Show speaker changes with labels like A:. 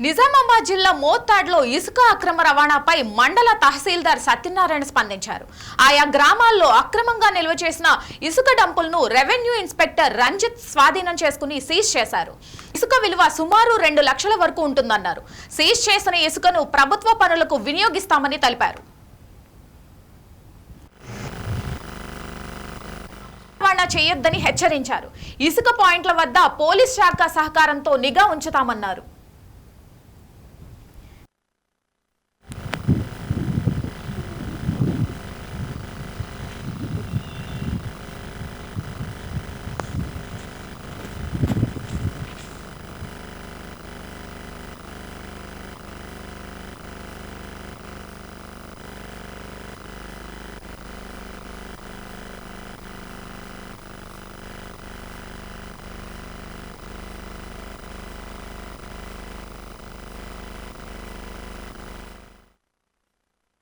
A: నిజామాబాద్ జిల్లా మోత్తాడ్లో ఇసుక అక్రమ రవాణాపై మండల తహసీల్దార్ సత్యనారాయణ స్పందించారు. ఆయా గ్రామాల్లో అక్రమంగా నిల్వ చేసిన ఇసుక డంపులను రెవెన్యూ ఇన్స్పెక్టర్ రంజిత్ స్వాధీనం చేసుకుని సీజ్ చేశారు. ఇసుక విలువ సుమారు రెండు లక్షల వరకు ఉంటుందన్నారు. సీజ్ చేసిన ఇసుకను ప్రభుత్వ పనులకు వినియోగిస్తామని తెలిపారు. రవాణా చేయొద్దని హెచ్చరించారు. ఇసుక పాయింట్ల వద్ద పోలీస్ శాఖ సహకారంతో నిఘా ఉంచుతామన్నారు.